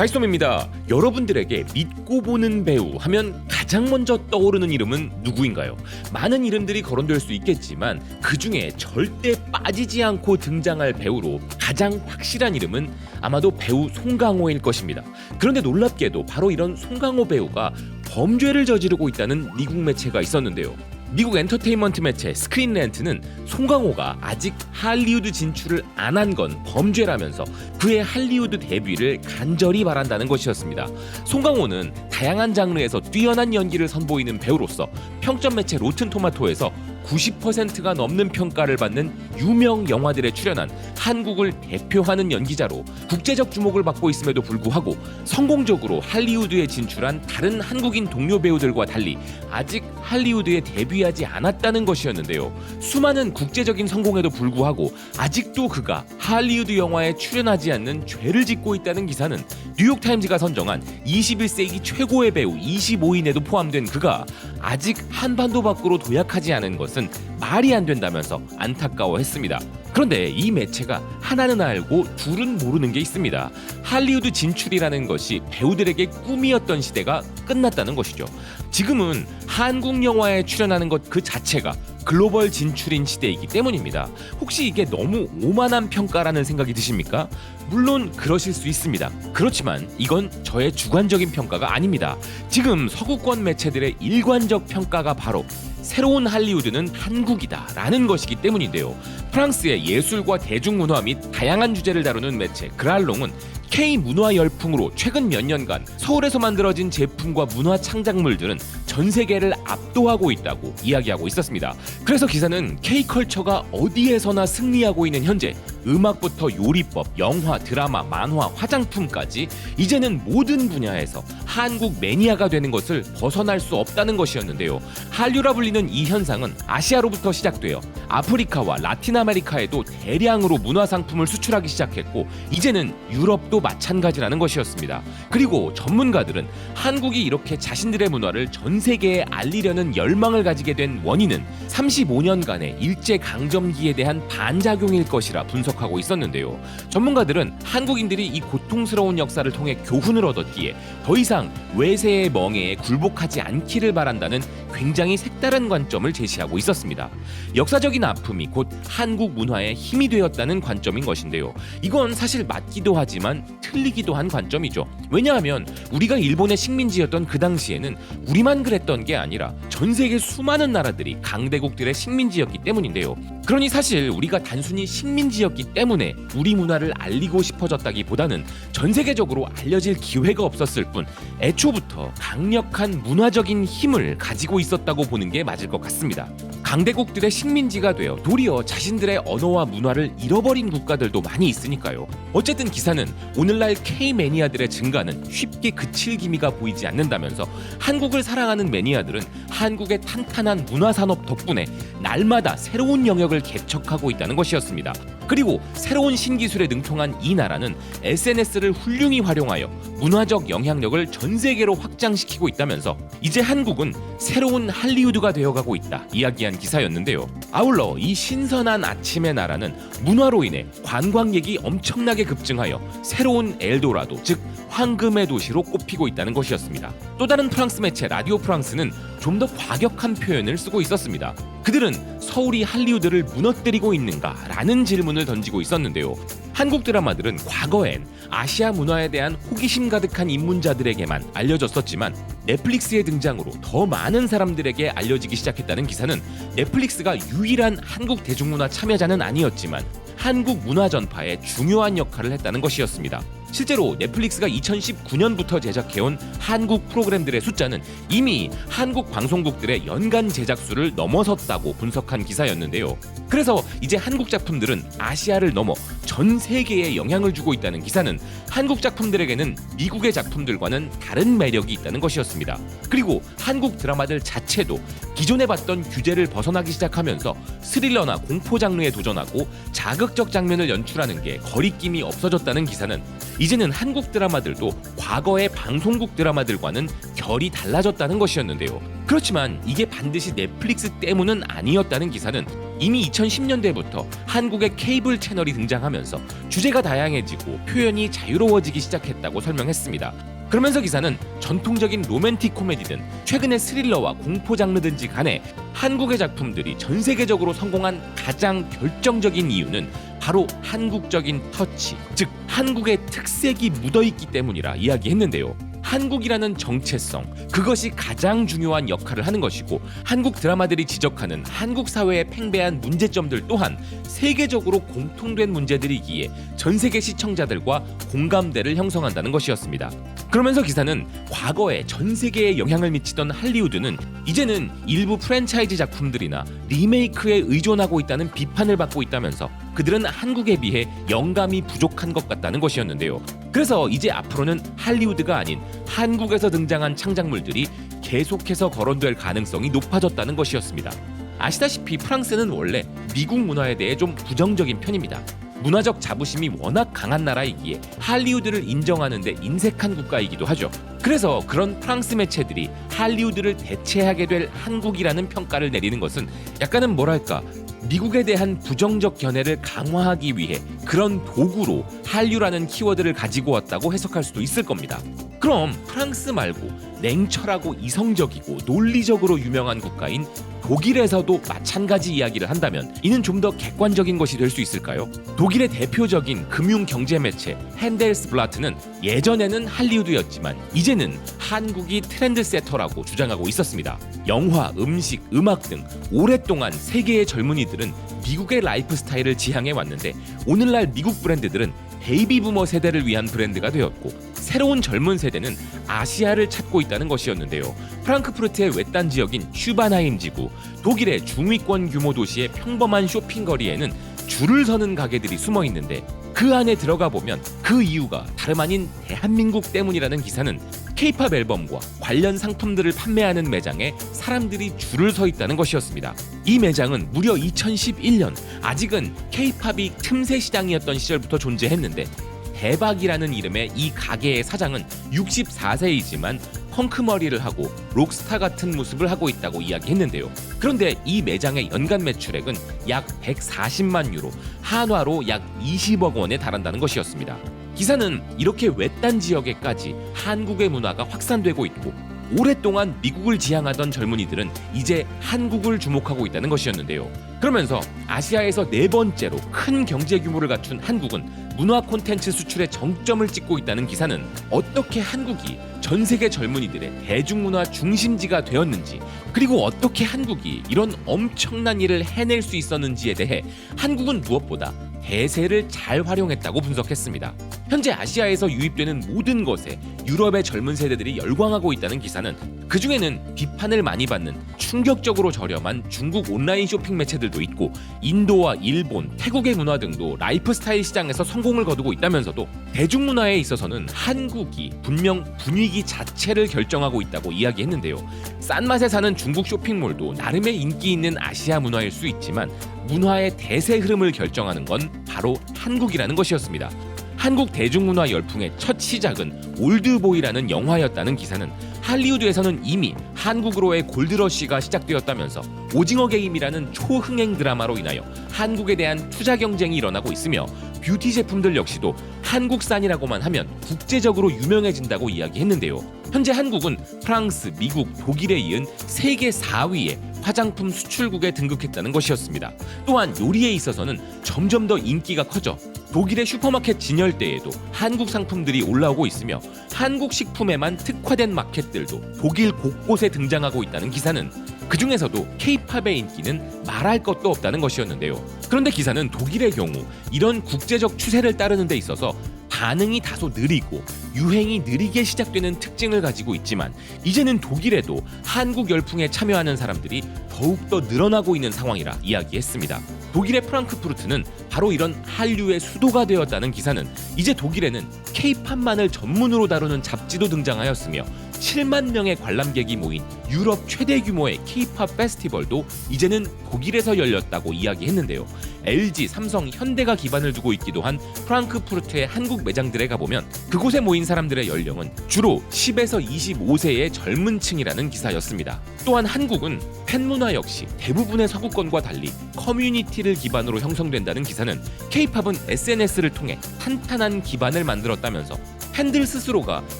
하이솜입니다. 여러분들에게 믿고 보는 배우 하면 가장 먼저 떠오르는 이름은 누구인가요? 많은 이름들이 거론될 수 있겠지만 그 중에 절대 빠지지 않고 등장할 배우로 가장 확실한 이름은 아마도 배우 송강호일 것입니다. 그런데 놀랍게도 바로 이런 송강호 배우가 범죄를 저지르고 있다는 미국 매체가 있었는데요. 미국 엔터테인먼트 매체 스크린랜트는 송강호가 아직 할리우드 진출을 안 한 건 범죄라면서 그의 할리우드 데뷔를 간절히 바란다는 것이었습니다. 송강호는 다양한 장르에서 뛰어난 연기를 선보이는 배우로서 평점 매체 로튼 토마토에서 90%가 넘는 평가를 받는 유명 영화들에 출연한 한국을 대표하는 연기자로 국제적 주목을 받고 있음에도 불구하고 성공적으로 할리우드에 진출한 다른 한국인 동료 배우들과 달리 아직 할리우드에 데뷔하지 않았다는 것이었는데요. 수많은 국제적인 성공에도 불구하고 아직도 그가 할리우드 영화에 출연하지 않는 죄를 짓고 있다는 기사는 뉴욕타임즈가 선정한 21세기 최고의 배우 25인에도 포함된 그가 아직 한반도 밖으로 도약하지 않은 것은 말이 안 된다면서 안타까워했습니다. 그런데 이 매체가 하나는 알고 둘은 모르는 게 있습니다. 할리우드 진출이라는 것이 배우들에게 꿈이었던 시대가 끝났다는 것이죠. 지금은 한국 영화에 출연하는 것 그 자체가 글로벌 진출인 시대이기 때문입니다. 혹시 이게 너무 오만한 평가라는 생각이 드십니까? 물론 그러실 수 있습니다. 그렇지만 이건 저의 주관적인 평가가 아닙니다. 지금 서구권 매체들의 일관적 평가가 바로 새로운 할리우드는 한국이다라는 것이기 때문인데요. 프랑스의 예술과 대중문화 및 다양한 주제를 다루는 매체 그랄롱은 K 문화 열풍으로 최근 몇 년간 서울에서 만들어진 제품과 문화 창작물들은 전 세계를 압도하고 있다고 이야기하고 있었습니다. 그래서 기사는 K 컬처가 어디에서나 승리하고 있는 현재 음악부터 요리법, 영화, 드라마, 만화, 화장품까지 이제는 모든 분야에서 한국 매니아가 되는 것을 벗어날 수 없다는 것이었는데요. 한류라 불리는 이 현상은 아시아로부터 시작되어 아프리카와 라틴 아메리카에도 대량으로 문화 상품을 수출하기 시작했고 이제는 유럽도 마찬가지라는 것이었습니다. 그리고 전문가들은 한국이 이렇게 자신들의 문화를 전 세계에 알리려는 열망을 가지게 된 원인은 35년간의 일제 강점기에 대한 반작용일 것이라 분석하고 있었는데요. 전문가들은 한국인들이 이 고통스러운 역사를 통해 교훈을 얻었기에 더 이상 외세의 멍에에 굴복하지 않기를 바란다는 굉장히 색다른 관점을 제시하고 있었습니다. 역사적인 아픔이 곧 한국 문화의 힘이 되었다는 관점인 것인데요. 이건 사실 맞기도 하지만 틀리기도 한 관점이죠. 왜냐하면 우리가 일본의 식민지였던 그 당시에는 우리만 그랬던 게 아니라 전 세계 수많은 나라들이 강대국들의 식민지였기 때문인데요. 그러니 사실 우리가 단순히 식민지였기 때문에 우리 문화를 알리고 싶어졌다기보다는 전 세계적으로 알려질 기회가 없었을 뿐 애초부터 강력한 문화적인 힘을 가지고 있었다고 보는 게 맞을 것 같습니다. 강대국들의 식민지 가 되어 도리어 자신들의 언어와 문화를 잃어버린 국가들도 많이 있으니까요. 어쨌든 기사는 오늘날 K 매니아들의 증가는 쉽게 그칠 기미가 보이지 않는다면서 한국을 사랑하는 매니아들은 한국의 탄탄한 문화 산업 덕분에 날마다 새로운 영역을 개척하고 있다는 것이었습니다. 그리고 새로운 신기술에 능통한 이 나라는 SNS를 훌륭히 활용하여 문화적 영향력을 전 세계로 확장시키고 있다면서 이제 한국은 새로운 할리우드가 되어가고 있다 이야기한 기사였는데요. 아울러 이 신선한 아침의 나라는 문화로 인해 관광객이 엄청나게 급증하여 새로운 엘도라도 즉 황금의 도시로 꼽히고 있다는 것이었습니다. 또 다른 프랑스 매체 라디오 프랑스는 좀 더 과격한 표현을 쓰고 있었습니다. 그들은 서울이 할리우드를 무너뜨리고 있는가라는 질문을 던지고 있었는데요. 한국 드라마들은 과거엔 아시아 문화에 대한 호기심 가득한 입문자들에게만 알려졌었지만 넷플릭스의 등장으로 더 많은 사람들에게 알려지기 시작했다는 기사는 넷플릭스가 유일한 한국 대중문화 참여자는 아니었지만 한국 문화 전파에 중요한 역할을 했다는 것이었습니다. 실제로 넷플릭스가 2019년부터 제작해온 한국 프로그램들의 숫자는 이미 한국 방송국들의 연간 제작 수를 넘어섰다고 분석한 기사였는데요. 그래서 이제 한국 작품들은 아시아를 넘어 전 세계에 영향을 주고 있다는 기사는 한국 작품들에게는 미국의 작품들과는 다른 매력이 있다는 것이었습니다. 그리고 한국 드라마들 자체도 기존에 봤던 규제를 벗어나기 시작하면서 스릴러나 공포 장르에 도전하고 자극적 장면을 연출하는 게 거리낌이 없어졌다는 기사는 이제는 한국 드라마들도 과거의 방송국 드라마들과는 결이 달라졌다는 것이었는데요. 그렇지만 이게 반드시 넷플릭스 때문은 아니었다는 기사는 이미 2010년대부터 한국의 케이블 채널이 등장하면서 주제가 다양해지고 표현이 자유로워지기 시작했다고 설명했습니다. 그러면서 기사는 전통적인 로맨틱 코미디든 최근의 스릴러와 공포 장르든지 간에 한국의 작품들이 전 세계적으로 성공한 가장 결정적인 이유는 바로 한국적인 터치, 즉 한국의 특색이 묻어있기 때문이라 이야기했는데요. 한국이라는 정체성, 그것이 가장 중요한 역할을 하는 것이고 한국 드라마들이 지적하는 한국 사회의 팽배한 문제점들 또한 세계적으로 공통된 문제들이기에 전 세계 시청자들과 공감대를 형성한다는 것이었습니다. 그러면서 기사는 과거에 전 세계에 영향을 미치던 할리우드는 이제는 일부 프랜차이즈 작품들이나 리메이크에 의존하고 있다는 비판을 받고 있다면서 그들은 한국에 비해 영감이 부족한 것 같다는 것이었는데요. 그래서 이제 앞으로는 할리우드가 아닌 한국에서 등장한 창작물들이 계속해서 거론될 가능성이 높아졌다는 것이었습니다. 아시다시피 프랑스는 원래 미국 문화에 대해 좀 부정적인 편입니다. 문화적 자부심이 워낙 강한 나라이기에 할리우드를 인정하는데 인색한 국가이기도 하죠. 그래서 그런 프랑스 매체들이 할리우드를 대체하게 될 한국이라는 평가를 내리는 것은 약간은 뭐랄까 미국에 대한 부정적 견해를 강화하기 위해 그런 도구로 한류라는 키워드를 가지고 왔다고 해석할 수도 있을 겁니다. 그럼 프랑스 말고 냉철하고 이성적이고 논리적으로 유명한 국가인 독일에서도 마찬가지 이야기를 한다면 이는 좀 더 객관적인 것이 될 수 있을까요? 독일의 대표적인 금융 경제 매체 핸델스블라트는 예전에는 할리우드였지만 이제는 한국이 트렌드 세터라고 주장하고 있었습니다. 영화, 음식, 음악 등 오랫동안 세계의 젊은이들은 미국의 라이프 스타일을 지향해 왔는데 오늘날 미국 브랜드들은 베이비 부머 세대를 위한 브랜드가 되었고 새로운 젊은 세대는 아시아를 찾고 있다는 것이었는데요. 프랑크푸르트의 외딴 지역인 슈바나임 지구, 독일의 중위권 규모 도시의 평범한 쇼핑거리에는 줄을 서는 가게들이 숨어 있는데 그 안에 들어가 보면 그 이유가 다름 아닌 대한민국 때문이라는 기사는 케이팝 앨범과 관련 상품들을 판매하는 매장에 사람들이 줄을 서 있다는 것이었습니다. 이 매장은 무려 2011년 아직은 케이팝이 틈새 시장이었던 시절부터 존재했는데 대박이라는 이름의 이 가게의 사장은 64세이지만 펑크 머리를 하고 록스타 같은 모습을 하고 있다고 이야기했는데요. 그런데 이 매장의 연간 매출액은 약 140만 유로, 한화로 약 20억 원에 달한다는 것이었습니다. 기사는 이렇게 외딴 지역에까지 한국의 문화가 확산되고 있고 오랫동안 미국을 지향하던 젊은이들은 이제 한국을 주목하고 있다는 것이었는데요. 그러면서 아시아에서 네 번째로 큰 경제 규모를 갖춘 한국은 문화 콘텐츠 수출의 정점을 찍고 있다는 기사는 어떻게 한국이 전 세계 젊은이들의 대중문화 중심지가 되었는지 그리고 어떻게 한국이 이런 엄청난 일을 해낼 수 있었는지에 대해 한국은 무엇보다 대세를 잘 활용했다고 분석했습니다. 현재 아시아에서 유입되는 모든 것에 유럽의 젊은 세대들이 열광하고 있다는 기사는 그 중에는 비판을 많이 받는 충격적으로 저렴한 중국 온라인 쇼핑 매체들도 있고 인도와 일본, 태국의 문화 등도 라이프 스타일 시장에서 성공을 거두고 있다면서도 대중문화에 있어서는 한국이 분명 분위기 자체를 결정하고 있다고 이야기했는데요. 싼 맛에 사는 중국 쇼핑몰도 나름의 인기 있는 아시아 문화일 수 있지만 문화의 대세 흐름을 결정하는 건 바로 한국이라는 것이었습니다. 한국 대중문화 열풍의 첫 시작은 올드보이라는 영화였다는 기사는 할리우드에서는 이미 한국으로의 골드러시가 시작되었다면서 오징어 게임이라는 초흥행 드라마로 인하여 한국에 대한 투자 경쟁이 일어나고 있으며 뷰티 제품들 역시도 한국산이라고만 하면 국제적으로 유명해진다고 이야기했는데요. 현재 한국은 프랑스, 미국, 독일에 이은 세계 4위의 화장품 수출국에 등극했다는 것이었습니다. 또한 요리에 있어서는 점점 더 인기가 커져 독일의 슈퍼마켓 진열대에도 한국 상품들이 올라오고 있으며 한국 식품에만 특화된 마켓들도 독일 곳곳에 등장하고 있다는 기사는 그 중에서도 케이팝의 인기는 말할 것도 없다는 것이었는데요. 그런데 기사는 독일의 경우 이런 국제적 추세를 따르는 데 있어서 반응이 다소 느리고 유행이 느리게 시작되는 특징을 가지고 있지만 이제는 독일에도 한국 열풍에 참여하는 사람들이 더욱더 늘어나고 있는 상황이라 이야기했습니다. 독일의 프랑크푸르트는 바로 이런 한류의 수도가 되었다는 기사는 이제 독일에는 케이팝만을 전문으로 다루는 잡지도 등장하였으며 7만 명의 관람객이 모인 유럽 최대 규모의 케이팝 페스티벌도 이제는 독일에서 열렸다고 이야기했는데요. LG, 삼성, 현대가 기반을 두고 있기도 한 프랑크푸르트의 한국 매장들에 가보면 그곳에 모인 사람들의 연령은 주로 10에서 25세의 젊은 층이라는 기사였습니다. 또한 한국은 팬 문화 역시 대부분의 서구권과 달리 커뮤니티를 기반으로 형성된다는 기사는 K-팝은 SNS를 통해 탄탄한 기반을 만들었다면서 팬들 스스로가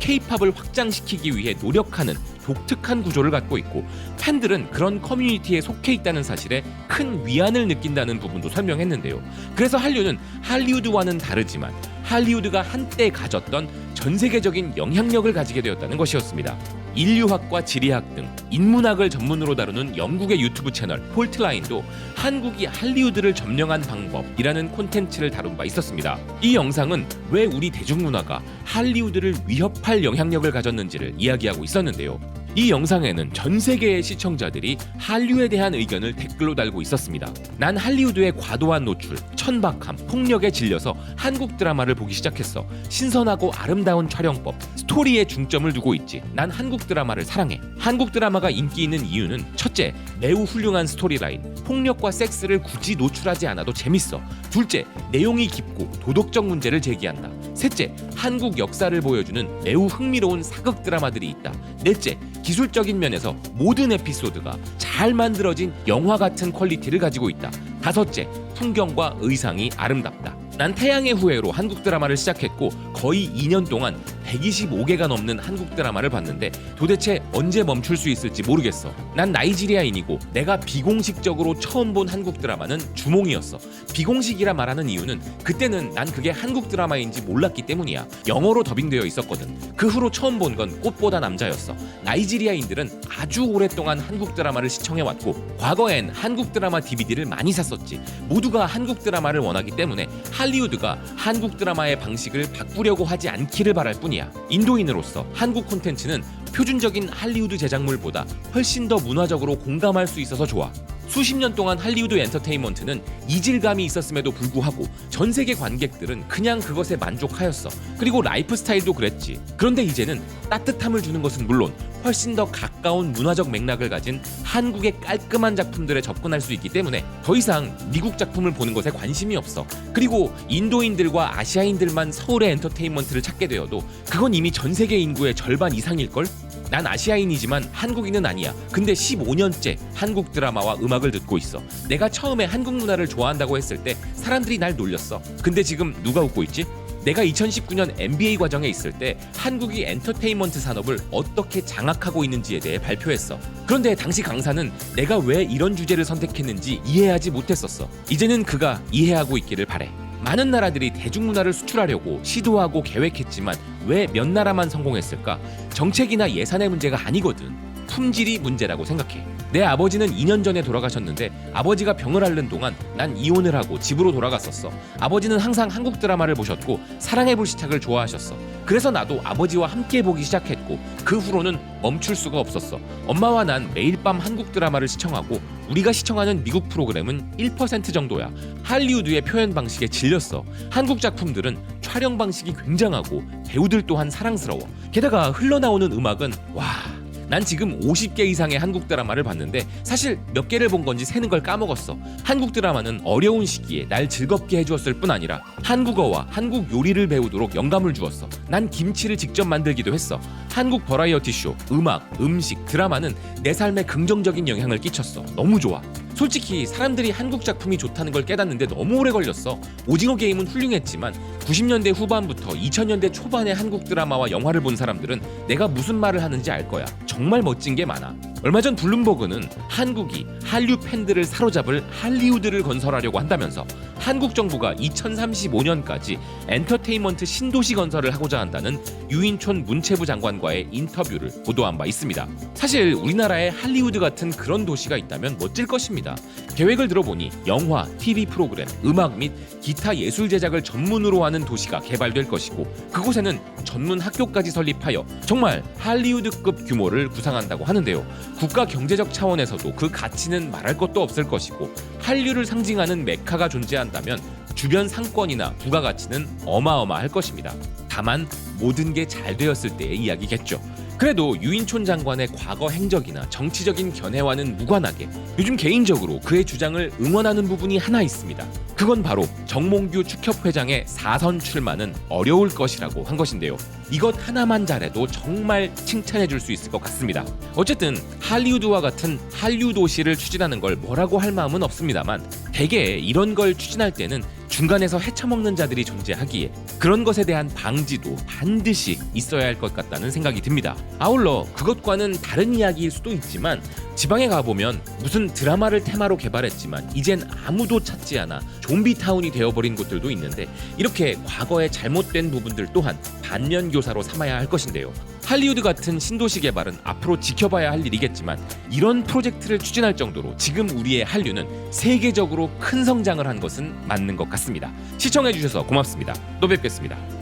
K-팝을 확장시키기 위해 노력하는 독특한 구조를 갖고 있고 팬들은 그런 커뮤니티에 속해 있다는 사실에 큰 위안을 느낀다는 부분도 설명했는데요. 그래서 한류는 할리우드와는 다르지만 할리우드가 한때 가졌던 전 세계적인 영향력을 가지게 되었다는 것이었습니다. 인류학과 지리학 등 인문학을 전문으로 다루는 영국의 유튜브 채널 폴트라인도 한국이 할리우드를 점령한 방법이라는 콘텐츠를 다룬 바 있었습니다. 이 영상은 왜 우리 대중문화가 할리우드를 위협할 영향력을 가졌는지를 이야기하고 있었는데요. 이 영상에는 전 세계의 시청자들이 한류에 대한 의견을 댓글로 달고 있었습니다. 난 할리우드의 과도한 노출, 천박함, 폭력에 질려서 한국 드라마를 보기 시작했어. 신선하고 아름다운 촬영법, 스토리에 중점을 두고 있지. 난 한국 드라마를 사랑해. 한국 드라마가 인기 있는 이유는 첫째, 매우 훌륭한 스토리라인, 폭력과 섹스를 굳이 노출하지 않아도 재밌어. 둘째, 내용이 깊고 도덕적 문제를 제기한다. 셋째, 한국 역사를 보여주는 매우 흥미로운 사극 드라마들이 있다. 넷째, 기술적인 면에서 모든 에피소드가 잘 만들어진 영화 같은 퀄리티를 가지고 있다. 다섯째, 풍경과 의상이 아름답다. 난 태양의 후예로 한국 드라마를 시작했고 거의 2년 동안 125개가 넘는 한국 드라마를 봤는데 도대체 언제 멈출 수 있을지 모르겠어. 난 나이지리아인이고 내가 비공식적으로 처음 본 한국 드라마는 주몽이었어. 비공식이라 말하는 이유는 그때는 난 그게 한국 드라마인지 몰랐기 때문이야. 영어로 더빙되어 있었거든. 그 후로 처음 본 건 꽃보다 남자였어. 나이지리아인들은 아주 오랫동안 한국 드라마를 시청해왔고 과거엔 한국 드라마 DVD를 많이 샀 었지. 모두가 한국 드라마를 원하기 때문에 할리우드가 한국 드라마의 방식을 바꾸려고 하지 않기를 바랄 뿐이야. 인도인으로서 한국 콘텐츠는 표준적인 할리우드 제작물보다 훨씬 더 문화적으로 공감할 수 있어서 좋아. 수십 년 동안 할리우드 엔터테인먼트는 이질감이 있었음에도 불구하고 전 세계 관객들은 그냥 그것에 만족하였어. 그리고 라이프 스타일도 그랬지. 그런데 이제는 따뜻함을 주는 것은 물론 훨씬 더 가까운 문화적 맥락을 가진 한국의 깔끔한 작품들에 접근할 수 있기 때문에 더 이상 미국 작품을 보는 것에 관심이 없어. 그리고 인도인들과 아시아인들만 서울의 엔터테인먼트를 찾게 되어도 그건 이미 전 세계 인구의 절반 이상일걸? 난 아시아인이지만 한국인은 아니야. 근데 15년째 한국 드라마와 음악을 듣고 있어. 내가 처음에 한국 문화를 좋아한다고 했을 때 사람들이 날 놀렸어. 근데 지금 누가 웃고 있지? 내가 2019년 MBA 과정에 있을 때 한국이 엔터테인먼트 산업을 어떻게 장악하고 있는지에 대해 발표했어. 그런데 당시 강사는 내가 왜 이런 주제를 선택했는지 이해하지 못했었어. 이제는 그가 이해하고 있기를 바래. 많은 나라들이 대중문화를 수출하려고 시도하고 계획했지만 왜 몇 나라만 성공했을까? 정책이나 예산의 문제가 아니거든. 품질이 문제라고 생각해. 내 아버지는 2년 전에 돌아가셨는데 아버지가 병을 앓는 동안 난 이혼을 하고 집으로 돌아갔었어. 아버지는 항상 한국 드라마를 보셨고 사랑의 불시착을 좋아하셨어. 그래서 나도 아버지와 함께 보기 시작했고 그 후로는 멈출 수가 없었어. 엄마와 난 매일 밤 한국 드라마를 시청하고 우리가 시청하는 미국 프로그램은 1% 정도야. 할리우드의 표현 방식에 질렸어. 한국 작품들은 촬영 방식이 굉장하고 배우들 또한 사랑스러워. 게다가 흘러나오는 음악은 와. 난 지금 50개 이상의 한국 드라마를 봤는데 사실 몇 개를 본 건지 세는 걸 까먹었어. 한국 드라마는 어려운 시기에 날 즐겁게 해주었을 뿐 아니라 한국어와 한국 요리를 배우도록 영감을 주었어. 난 김치를 직접 만들기도 했어. 한국 버라이어티 쇼, 음악, 음식, 드라마는 내 삶에 긍정적인 영향을 끼쳤어. 너무 좋아. 솔직히 사람들이 한국 작품이 좋다는 걸 깨닫는데 너무 오래 걸렸어. 오징어 게임은 훌륭했지만 90년대 후반부터 2000년대 초반의 한국 드라마와 영화를 본 사람들은 내가 무슨 말을 하는지 알 거야. 정말 멋진 게 많아. 얼마 전 블룸버그는 한국이 한류 팬들을 사로잡을 할리우드를 건설하려고 한다면서 한국 정부가 2035년까지 엔터테인먼트 신도시 건설을 하고자 한다는 유인촌 문체부 장관과의 인터뷰를 보도한 바 있습니다. 사실 우리나라에 할리우드 같은 그런 도시가 있다면 멋질 것입니다. 계획을 들어보니 영화, TV 프로그램, 음악 및 기타 예술 제작을 전문으로 하는 도시가 개발될 것이고 그곳에는 전문 학교까지 설립하여 정말 할리우드급 규모를 구상한다고 하는데요. 국가 경제적 차원에서도 그 가치는 말할 것도 없을 것이고 한류를 상징하는 메카가 존재한 다면 주변 상권이나 부가가치는 어마어마할 것입니다. 다만 모든 게 잘 되었을 때의 이야기겠죠. 그래도 유인촌 장관의 과거 행적이나 정치적인 견해와는 무관하게 요즘 개인적으로 그의 주장을 응원하는 부분이 하나 있습니다. 그건 바로 정몽규 축협회장의 사선 출마는 어려울 것이라고 한 것인데요. 이것 하나만 잘해도 정말 칭찬해 줄 수 있을 것 같습니다. 어쨌든 할리우드와 같은 한류 도시를 추진하는 걸 뭐라고 할 마음은 없습니다만 대개 이런 걸 추진할 때는 중간에서 헤쳐먹는 자들이 존재하기에 그런 것에 대한 방지도 반드시 있어야 할 것 같다는 생각이 듭니다. 아울러 그것과는 다른 이야기일 수도 있지만 지방에 가보면 무슨 드라마를 테마로 개발했지만 이젠 아무도 찾지 않아 좀비 타운이 되어버린 곳들도 있는데 이렇게 과거의 잘못된 부분들 또한 반면 교 사로 삼아야 할 것인데요. 할리우드 같은 신도시 개발은 앞으로 지켜봐야 할 일이겠지만 이런 프로젝트를 추진할 정도로 지금 우리의 한류는 세계적으로 큰 성장을 한 것은 맞는 것 같습니다. 시청해주셔서 고맙습니다. 또 뵙겠습니다.